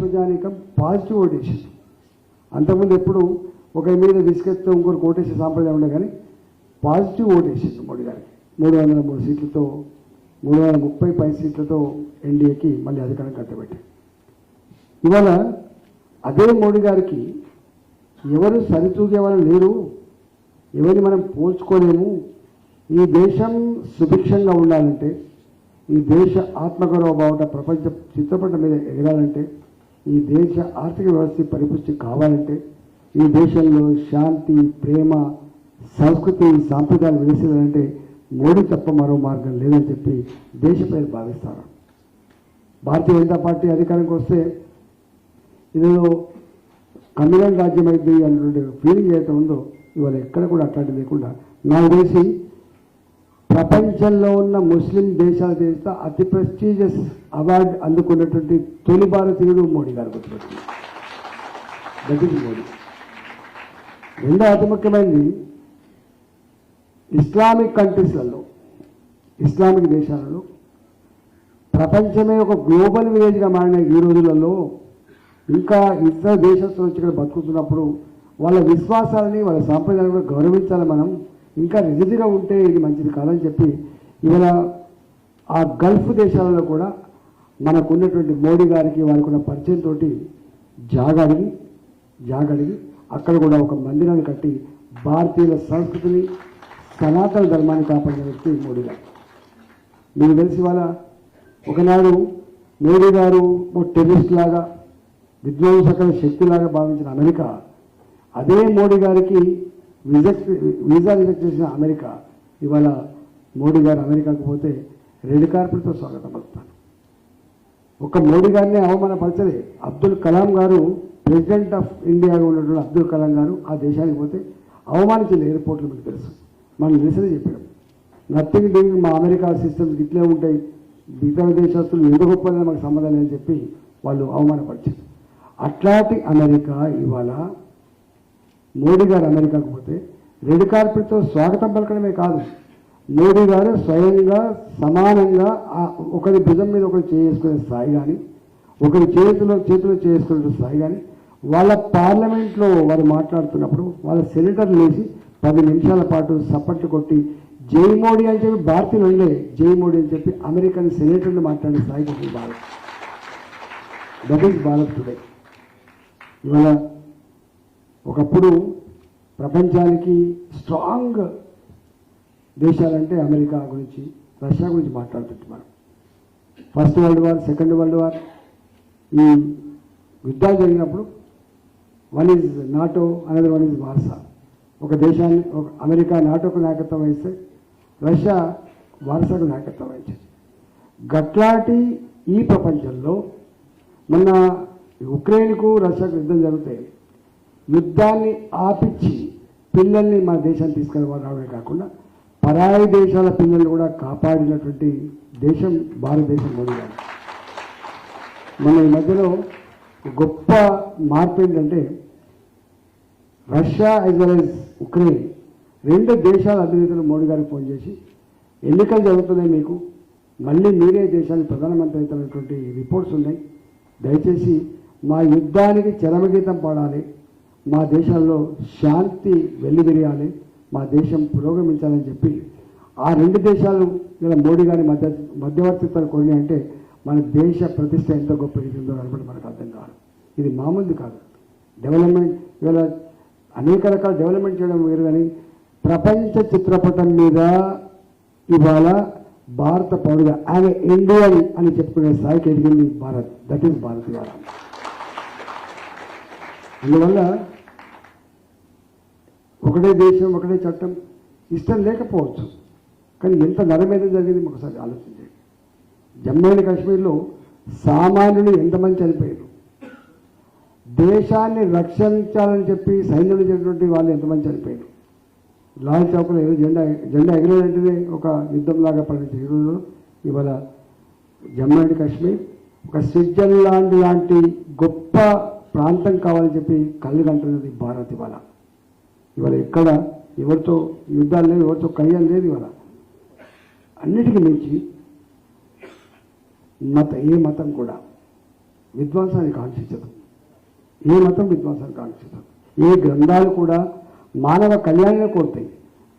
ప్రజానీకం పాజిటివ్ ఓటేసింది అంతకుముందు ఎప్పుడు ఒకరి మీద విసుకెత్తే ఇంకొకరు ఓటేసే సాంప్రదాయం ఉండే కానీ పాజిటివ్ ఓటేసింది మోడీ గారికి. మూడు వందల మూడు సీట్లతో మూడు వందల ముప్పై పై సీట్లతో ఎన్డీఏకి మళ్ళీ అధికారం కట్టబెట్టారు. ఇవాళ అదే మోడీ గారికి ఎవరు సరితూగే వాళ్ళు లేరు ఎవరిని మనం పోల్చుకోలేము. ఈ దేశం సుభిక్షంగా ఉండాలంటే ఈ దేశ ఆత్మగౌరవ బావుట ప్రపంచ చిత్రపటం మీద ఎగరాలంటే ఈ దేశ ఆర్థిక వ్యవస్థ పరిపుష్టి కావాలంటే ఈ దేశంలో శాంతి ప్రేమ సంస్కృతి సాంప్రదాయాలు విలసిల్లాలంటే మోడీ తప్ప మరో మార్గం లేదని చెప్పి దేశ ప్రజలు భావిస్తారు భారతీయ జనతా పార్టీ అధికారంకి వస్తే ఇదిలో కమ్యూనల్ రాజ్యం అయింది అన్నటువంటి ఫీలింగ్ ఏదైతే ఉందో ఇవాళ ఎక్కడ కూడా అట్లాంటి లేకుండా నాకు తెలిసి ప్రపంచంలో ఉన్న ముస్లిం దేశాల చేత అతి ప్రెస్టీజియస్ అవార్డు అందుకున్నటువంటి తొలి భారతీయుడు మోడీ గారు గుర్తుపెట్టింది మోడీ. రెండో అతి ముఖ్యమైనది ఇస్లామిక్ కంట్రీస్లలో ఇస్లామిక్ దేశాలలో ప్రపంచమే ఒక గ్లోబల్ విలేజ్గా మారిన ఈ రోజులలో ఇంకా ఇతర దేశస్తులు వచ్చి ఇక్కడ బతుకుతున్నప్పుడు వాళ్ళ విశ్వాసాలని వాళ్ళ సాంప్రదాయాలను కూడా గౌరవించాలి మనం. ఇంకా రిజిడ్గా ఉంటే ఇది మంచిది కాదని చెప్పి ఇవాళ ఆ గల్ఫ్ దేశాలలో కూడా మనకున్నటువంటి మోడీ గారికి వారికి ఉన్న పరిచయంతో జాగడిగి జాగడిగి అక్కడ కూడా ఒక మందిరాన్ని కట్టి భారతీయుల సంస్కృతిని సనాతన ధర్మాన్ని కాపాడిన వ్యక్తి మోడీ గారు. మీకు తెలిసి వాళ్ళ ఒకనాడు మోడీ గారు ఒక టెర్రరిస్ట్ లాగా విధ్వంసకర శక్తిలాగా భావించిన అమెరికా అదే మోడీ గారికి విజెక్ట్ వీసా రిజెక్ట్ చేసిన అమెరికా ఇవాళ మోడీ గారు అమెరికాకు పోతే రెడ్ కార్పెట్తో స్వాగతం పలుకుతాను ఒక మోడీ గారిని అవమానపరచలే అబ్దుల్ కలాం గారు ప్రెసిడెంట్ ఆఫ్ ఇండియాగా ఉన్నటువంటి అబ్దుల్ కలాం గారు ఆ దేశానికి పోతే అవమానించిన ఎయిర్పోర్ట్లు మీకు తెలుసు. మనం తెలిసింది చెప్పాడు నథింగ్ డూయింగ్ మా అమెరికా సిస్టమ్స్ ఇట్లే ఉంటాయి. ఇతర దేశస్తులు ఎంత గొప్పదని మాకు సంబంధం లేదని చెప్పి వాళ్ళు అవమానపరిచారు. అట్లాంటి అమెరికా ఇవాళ మోడీ గారు అమెరికాకు పోతే రెడ్ కార్పెట్తో స్వాగతం పలకడమే కాదు. మోడీ గారు స్వయంగా సమానంగా ఒకరి భుజం మీద ఒకరు చేసుకునే స్థాయి కానీ ఒకరి చేతిలో చేతిలో చేసుకునే స్థాయి కానీ వాళ్ళ పార్లమెంట్లో వారు మాట్లాడుతున్నప్పుడు వాళ్ళ సెనేటర్లు లేచి పది నిమిషాల పాటు సప్పట్లు కొట్టి జై మోడీ అని చెప్పి భారతీయులు ఉండే జై మోడీ అని చెప్పి అమెరికన్ సెనేటర్లు మాట్లాడే స్థాయికి వచ్చింది Bharat that is Bharat today ఇవాళ ఒకప్పుడు ప్రపంచానికి స్ట్రాంగ్ దేశాలంటే అమెరికా గురించి రష్యా గురించి మాట్లాడుతుంటే మనం. First world war second world war ఈ యుద్ధాలు జరిగినప్పుడు one is NATO another one is Warsaw ఒక దేశాన్ని ఒక అమెరికా నాటోకు నాయకత్వం వహిస్తే రష్యా వారసాకు నాయకత్వం వహించింది. గట్లాంటి ఈ ప్రపంచంలో మొన్న ఉక్రెయిన్కు రష్యాకు యుద్ధం జరుగుతాయి. యుద్ధాన్ని ఆపించి పిల్లల్ని మన దేశాన్ని తీసుకెళ్ళవడమే కాకుండా పరాయి దేశాల పిల్లల్ని కూడా కాపాడినటువంటి దేశం భారతదేశం మోడీ మన ఈ మధ్యలో గొప్ప మార్పు ఏంటంటే Russia as well as Ukraine రెండు దేశాల అధినేతలు మోడీ గారికి ఫోన్ చేసి ఎన్నికలు జరుగుతున్నాయి మీకు మళ్ళీ మీరే దేశానికి ప్రధానమంత్రి అవుతున్నటువంటి రిపోర్ట్స్ ఉన్నాయి. దయచేసి మా యుద్ధానికి చరమగీతం పాడాలి. మా దేశాల్లో శాంతి వెల్లివిరియాలి మా దేశం పురోగమించాలని చెప్పి ఆ రెండు దేశాలు ఇలా మోడీ గారి మధ్య మధ్యవర్తిత్వాలు కొన్ని అంటే మన దేశ ప్రతిష్ట ఎంత గొప్ప ఉందో అనుకుంటే మనకు అర్థం కాదు. ఇది మామూలుది కాదు. డెవలప్మెంట్ ఇవాళ అనేక రకాల డెవలప్మెంట్ చేయడం వేరు కానీ ప్రపంచ చిత్రపటం మీద ఇవాళ భారత పౌరుగా ఆయన ఇండియన్ అని చెప్పుకునే స్థాయికి ఎదిగింది భారత్. దట్ ఈస్ భారత్ ఇవాళ అందువల్ల ఒకటే దేశం ఒకటే చట్టం. ఇష్టం లేకపోవచ్చు. కానీ ఎంత నరమేద జరిగింది ఒకసారి ఆలోచించండి. జమ్మూ అండ్ కాశ్మీర్లో సామాన్యులు ఎంతమంది చనిపోయారు? దేశాన్ని రక్షించాలని చెప్పి సైన్యంలో చేసినటువంటి వాళ్ళు ఎంతమంది చనిపోయారు? లాల్ చౌక్లో ఏదో జెండా జెండా ఎగిరేదంటేనే ఒక యుద్ధంలాగా పరిణించి ఈరోజు ఇవాళ జమ్మూ అండ్ కాశ్మీర్ ఒక స్విట్జర్లాండ్ లాంటి గొప్ప ప్రాంతం కావాలని చెప్పి కళ్ళు కంటున్నది భారత్ ఇవాళ. ఇవాళ ఎక్కడ ఎవరితో యుద్ధాలు లేవు ఎవరితో కయ్యాలు లేదు ఇవాళ. అన్నిటికీ మించి మత ఏ మతం కూడా విద్వాంసాన్ని కాంక్షించదు ఏ మతం విధ్వంసాన్ని కాంక్షించదు ఏ గ్రంథాలు కూడా మానవ కళ్యాణమే కోరుతాయి.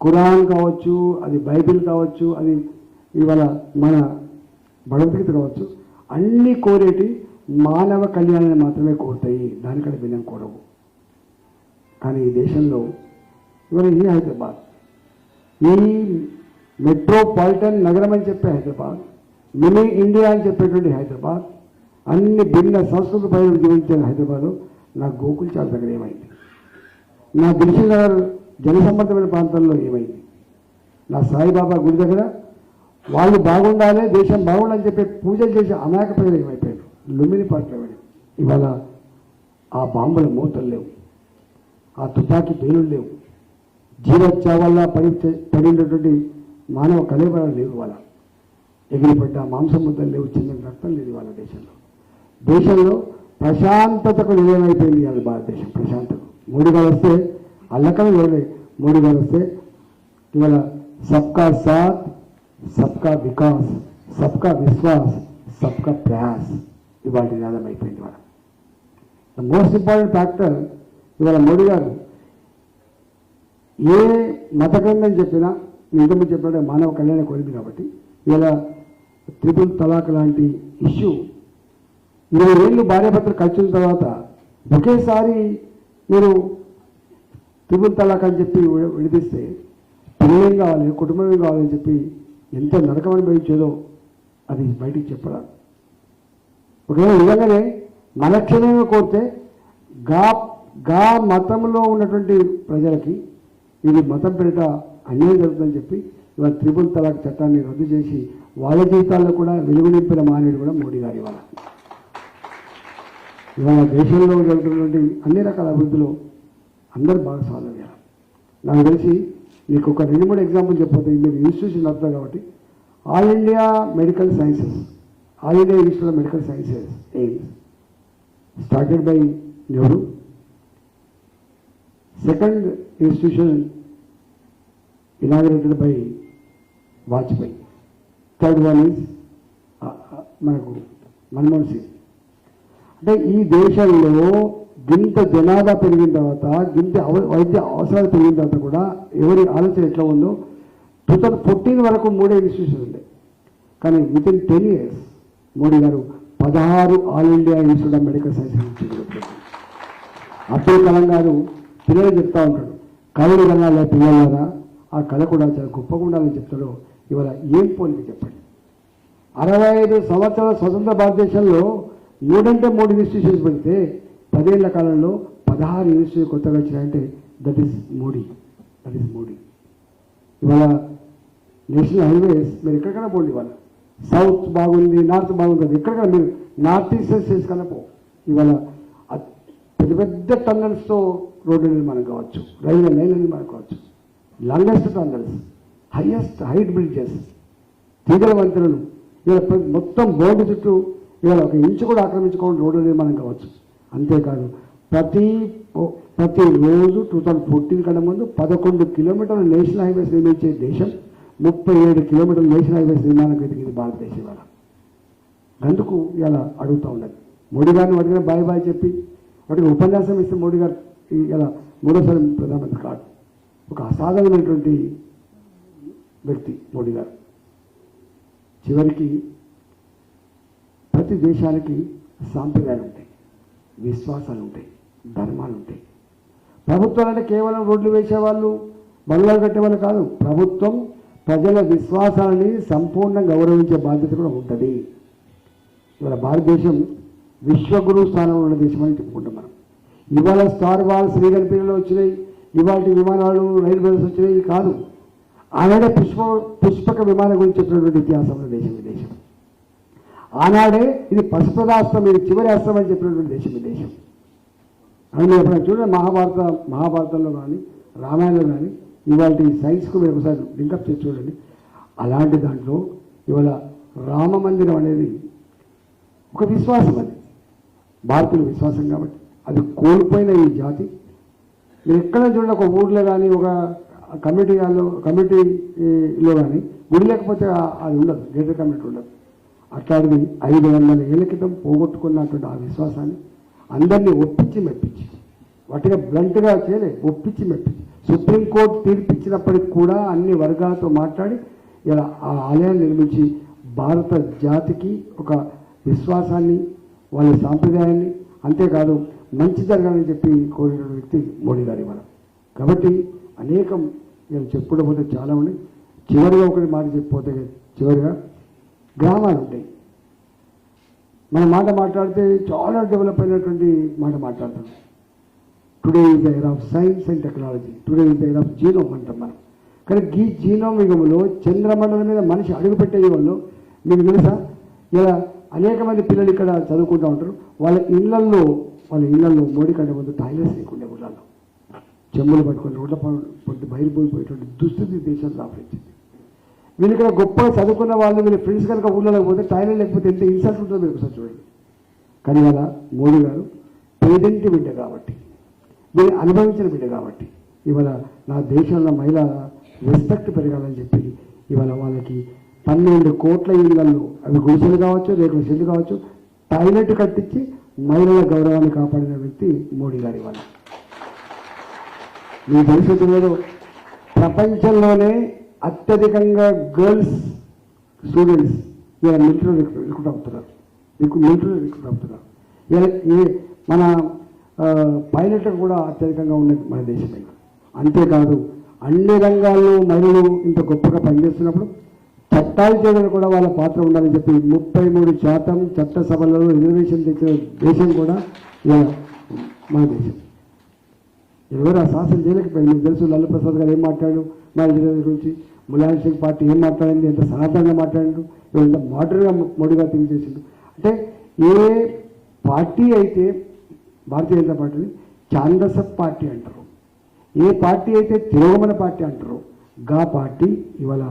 ఖురాన్ కావచ్చు అది బైబిల్ కావచ్చు అది ఇవాళ మన భగవద్గీత కావచ్చు అన్నీ కోరేటి మానవ కళ్యాణాన్ని మాత్రమే కోరుతాయి. దానికంటే భిన్నం కోరవు కానీ ఈ దేశంలో ఇవాళ ఇది హైదరాబాద్? ఈ మెట్రోపాలిటన్ నగరం అని చెప్పే హైదరాబాద్ మినీ ఇండియా అని చెప్పేటువంటి హైదరాబాద్ అన్ని భిన్న సంస్కృతి పైన జీవించిన హైదరాబాద్ నా గోకుల్ చాలా దగ్గర ఏమైంది? నా దిల్షుక్ నగర్ జనసంబంధమైన ప్రాంతంలో ఏమైంది? నా సాయిబాబా గుడి దగ్గర వాళ్ళు బాగుండాలి దేశం బాగుండాలని చెప్పి పూజలు చేసే అనేక ప్రజలు ఏమైపోయారు? లుమిని పాటలు ఇవాళ ఆ బాంబుల మూతలు లేవు. ఆ తుపాకీ పేలులు లేవు. జీవోత్సవాల్లో పడి పడినటువంటి మానవ కలేబరాలు లేవు వాళ్ళ ఎగిరిపడ్డ మాంసం ముద్దలు లేవు చిన్న రక్తం లేదు వాళ్ళ దేశంలో. దేశంలో ప్రశాంతతకు నిలయమైపోయింది అది భారతదేశం ప్రశాంతత మూడుగా గారు వస్తే అల్లకమే లేదు మూడు గారు వస్తే ఇవాళ సబ్కా సాత్ సబ్కా వికాస్ సబ్కా విశ్వాస్ సబ్కా ప్రయాస్ ఇవాళ నినాదం అయిపోయింది వాళ్ళ మోస్ట్ ఇంపార్టెంట్ ఫ్యాక్టర్ ఇవాళ మోడీ గారు ఏ మత గ్రంథం చెప్పినా నేను ఇంతకుముందు చెప్పినట్టు మానవ కళ్యాణ కోరింది కాబట్టి ఇలా త్రిపుల్ తలాక్ లాంటి ఇష్యూ ఇరవై ఏళ్ళు భార్యాభర్తలు కలిసిన తర్వాత ఒకేసారి మీరు త్రిపుల్ తలాక్ అని చెప్పి విడిదిస్తే విడిపిస్తే పిల్లలేం కావాలి కుటుంబం కావాలని చెప్పి ఎంత నరకం అనుభవించేదో అది బయటికి చెప్పరా? ఒకవేళ నిజంగానే మనక్షణంగా కోరితే గా గా మతంలో ఉన్నటువంటి ప్రజలకి ఇది మతం పేరిట అన్యాయం జరుగుతుందని చెప్పి ఇవాళ త్రిపుల్ తలాక్ చట్టాన్ని రద్దు చేసి వాళ్ళ జీవితాల్లో కూడా వెలుగు నింపిన మానేడు కూడా మోడీ గారు ఇవాళ. ఇవాళ దేశంలో జరుగుతున్నటువంటి అన్ని రకాల అభివృద్ధిలో అందరూ భాగస్వామ్యం అయ్యారు నాకు తెలిసి మీకు ఒక రెండు మూడు ఎగ్జాంపుల్ చెప్పబోతే మీరు ఇన్స్టిట్యూషన్ నడుపుతారు కాబట్టి. All India medical sciences all India institute of medical sciences. AIIMS started by Nehru second institution inaugurated by Vajpayee. Third one is మనకు మన్మోహన్ సింగ్. అంటే ఈ దేశంలో గింత జనాభా పెరిగిన తర్వాత గింత వైద్య అవసరాలు పెరిగిన తర్వాత కూడా ఎవరి ఆలోచన ఎట్లా ఉందో టూ థౌజండ్ ఫోర్టీన్ వరకు మూడే ఇన్స్టిట్యూషన్ ఉండే. కానీ with in ten years Modi garu పదహారు all India institute of medical science Abdul Kalam garu పిల్లలు చెప్తా ఉంటాడు. కళలు కనాలి పిల్లలారా ఆ కళ కూడా చాలా గొప్పగా ఉండాలని చెప్తాడు. ఇవాళ ఏం పోలిక చెప్పండి. అరవై ఐదు సంవత్సరాల స్వతంత్ర భారతదేశంలో మూడంటే మూడు ఇన్స్టిట్యూషన్స్ పెడితే పదేళ్ళ కాలంలో పదహారు ఇన్స్టిట్యూషన్ కొత్తగా వచ్చినాయంటే that is Modi that is Modi ఇవాళ నేషనల్ హైవేస్ మీరు ఎక్కడికైనా పోండి ఇవాళ. సౌత్ బాగుంది నార్త్ బాగుంది ఎక్కడికైనా మీరు నార్త్ ఈస్ట్ స్టేట్స్ కన్నా పో. ఇవాళ పెద్ద పెద్ద టన్నల్స్తో రోడ్డు నిర్మాణం కావచ్చు రైల్వే లైన్ నిర్మాణం కావచ్చు. Longest tunnels highest height bridges తీగల వంతెనలు. ఇలా మొత్తం బోర్డు చుట్టూ ఇలా ఒక ఇంచు కూడా ఆక్రమించుకోవడం రోడ్డు నిర్మాణం కావచ్చు. అంతేకాదు ప్రతి ఓ- ప్రతి రోజు టూ థౌజండ్ ఫోర్టీన్ కన్నా ముందు పదకొండు కిలోమీటర్ల నేషనల్ హైవేస్ నిర్మించే దేశం ముప్పై ఏడు కిలోమీటర్ల నేషనల్ హైవేస్ నిర్మాణం ఎదిగింది భారతదేశం ఇవాళ. అందుకు ఇలా అడుగుతూ ఉన్నది మోడీ గారిని అడిగిన బాయ్ బాయ్ చెప్పి వాటికి ఉపన్యాసం ఇస్తే మోడీ గారు ఇలా మూడోసారి ప్రధానమంత్రి కాదు. ఒక అసాధారణమైనటువంటి వ్యక్తి మోడీ గారు. చివరికి ప్రతి దేశానికి సాంప్రదాయాలు ఉంటాయి. విశ్వాసాలు ఉంటాయి. ధర్మాలు ఉంటాయి. ప్రభుత్వాలు అంటే కేవలం రోడ్లు వేసేవాళ్ళు బంగ్లాలు కట్టేవాళ్ళు కాదు. ప్రభుత్వం ప్రజల విశ్వాసాలని సంపూర్ణంగా గౌరవించే బాధ్యత కూడా ఉంటుంది. ఇవాళ భారతదేశం విశ్వగురు స్థానంలో ఉన్న దేశం అని చెప్పుకుంటాం మనం. ఇవాళ స్టార్ వాల్ రీగన్ పీరియడ్లో వచ్చినాయి. ఇవాళ విమానాలు రైలు బస్ వచ్చినాయి. కాదు. ఆనాడే పుష్ప పుష్పక విమానం గురించి చెప్పినటువంటి ఇతిహాసం దేశం విదేశం ఆనాడే ఇది పశుపదాస్త్రం ఇది చివరి అస్త్రం అని చెప్పినటువంటి దేశం విదేశం అని ఎప్పుడైనా చూడండి మహాభారత మహాభారతంలో కానీ రామాయణంలో కానీ ఇవాళ సైన్స్కు మీరు ఒకసారి లింకప్ చేసి చూడండి. అలాంటి దాంట్లో ఇవాళ రామ మందిరం అనేది ఒక విశ్వాసం అది. భారతీయుల విశ్వాసం కాబట్టి. అది కోల్పోయిన ఈ జాతి. మీరు ఎక్కడ చూడండి ఒక ఊర్లో కానీ ఒక కమిటీ వాళ్ళు కమిటీలో కానీ గుడి లేకపోతే అది ఉండదు గేటెడ్ కమిటీ ఉండదు. అట్లాంటిది ఐదు వందల ఏళ్ళ క్రితం పోగొట్టుకున్నటువంటి ఆ విశ్వాసాన్ని అందరినీ ఒప్పించి మెప్పించి వాటిగా బ్లంట్గా చేయలే ఒప్పించి మెప్పించి. సుప్రీంకోర్టు తీర్పిచ్చినప్పటికి కూడా అన్ని వర్గాలతో మాట్లాడి ఇలా ఆ ఆలయాన్ని నిర్మించి భారత జాతికి ఒక విశ్వాసాన్ని వాళ్ళ సాంప్రదాయాన్ని అంతేకాదు మంచి జరగాలని చెప్పి కోరిన వ్యక్తి మోడీ గారి మనం కాబట్టి అనేకం నేను చెప్పుకోవడం పోతే చాలా ఉన్నాయి. చివరిగా ఒకటి మాట చెప్పిపోతే చివరిగా గ్రామాలు ఉంటాయి. మన మాట మాట్లాడితే చాలా డెవలప్ అయినటువంటి మాట మాట్లాడతాం. Today is the era of science and technology today is the era of genome అంటాం మనం. కానీ ఈ జీనోమ్ యుగంలో చంద్రమండలం మీద మనిషి అడుగుపెట్టే యుగంలో మీకు తెలుసా? ఇలా అనేక మంది పిల్లలు ఇక్కడ చదువుకుంటూ ఉంటారు. వాళ్ళ ఇళ్ళల్లో వాళ్ళ ఇళ్ళలో మోడీ కంటే ముందు టాయిలెట్స్ లేకుండా ఊళ్ళలో చెమ్ములు పట్టుకొని రోడ్ల పొట్టి బయలుపోయిపోయేటువంటి దుస్థితి దేశం దాపించింది వీళ్ళు ఇక్కడ గొప్పగా చదువుకున్న వాళ్ళు వీళ్ళ ఫ్రెండ్స్ కనుక ఊళ్ళలో పోతే టాయిలెట్ లేకపోతే ఎంత ఇన్సల్ట్ ఉంటుందో మీరు ఒకసారి చూడండి. కానీ వాళ్ళ మోడీ గారు పేదింటి బిడ్డ కాబట్టి వీళ్ళు అనుభవించిన బిడ్డ కాబట్టి ఇవాళ నా దేశంలో మహిళల రెస్పెక్ట్ పెరగాలని చెప్పి ఇవాళ వాళ్ళకి పన్నెండు కోట్ల ఇళ్ళలో అవి గుడిసెలు కావచ్చు రేకుల సెల్లు కావచ్చు టాయిలెట్ కట్టించి మహిళల గౌరవాన్ని కాపాడిన వ్యక్తి మోడీ గారి ఇవాళ మీ భవిష్యత్తులో ప్రపంచంలోనే అత్యధికంగా గర్ల్స్ స్టూడెంట్స్ ఇలా మిలిటరీ రిక్రూట్ అవుతున్నారు. రిక్రూ మిలిటరీ రిక్రూట్ అవుతున్నారు. మన పైలట్ కూడా అత్యధికంగా ఉన్నది మన దేశమే. అంతేకాదు అన్ని రంగాల్లో మహిళలు ఇంత గొప్పగా పనిచేస్తున్నప్పుడు చట్టాలు కూడా వాళ్ళ పాత్ర ఉండాలని చెప్పి ముప్పై మూడు శాతం చట్టసభలలో రిజర్వేషన్ తెచ్చిన దేశం కూడా మన దేశం. ఎవరు ఆ శాసన చేయలేకపోయింది మీకు తెలుసు లల్లు ప్రసాద్ గారు ఏం మాట్లాడు మా రిజర్వేషన్ గురించి ములాయం సింగ్ పార్టీ ఏం మాట్లాడింది? ఎంత సనాతనంగా మాట్లాడు ఎంత మోడర్న్గా మోడీగా థింక్ చేసిండు అంటే ఏ పార్టీ అయితే భారతీయ జనతా పార్టీని చాందస పార్టీ అంటారు. ఏ పార్టీ అయితే తిరోగమన పార్టీ అంటారు? గా పార్టీ ఇవాళ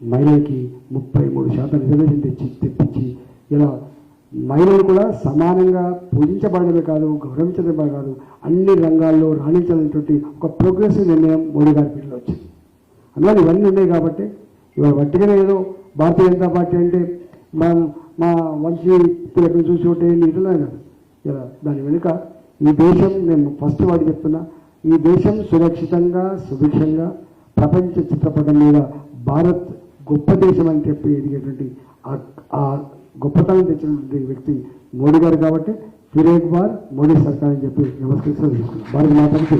మహిళలకి ముప్పై మూడు శాతం రిజర్వేషన్ తెచ్చి తెప్పించి ఇలా మహిళలు కూడా సమానంగా పూజించబడమే కాదు గౌరవించడమే కాదు అన్ని రంగాల్లో రాణించాలనేటువంటి ఒక ప్రోగ్రెసివ్ నిర్ణయం మోడీ గారి పీరియడ్లో వచ్చింది. అందువల్ల ఇవన్నీ ఉన్నాయి కాబట్టి ఇవాళ వట్టిగానే ఏదో భారతీయ జనతా పార్టీ అంటే మనం మా వంశీ పిల్లలను చూసి ఒకటే నీటిలో కాదు. ఇలా దాని వెనుక ఈ దేశం నేను ఫస్ట్ వాడికి చెప్తున్నా ఈ దేశం సురక్షితంగా సుభిక్షంగా ప్రపంచ చిత్రపటం మీద భారత్ గొప్ప దేశం అని చెప్పి ఎదిగేటువంటి ఆ- ఆ గొప్పతనం తెచ్చినటువంటి వ్యక్తి మోడీ గారు కాబట్టి ఫిర్ బార్ మోడీ సర్కార్ అని చెప్పి నమస్కరిస్తూ తీసుకున్నాం భారత మాతకి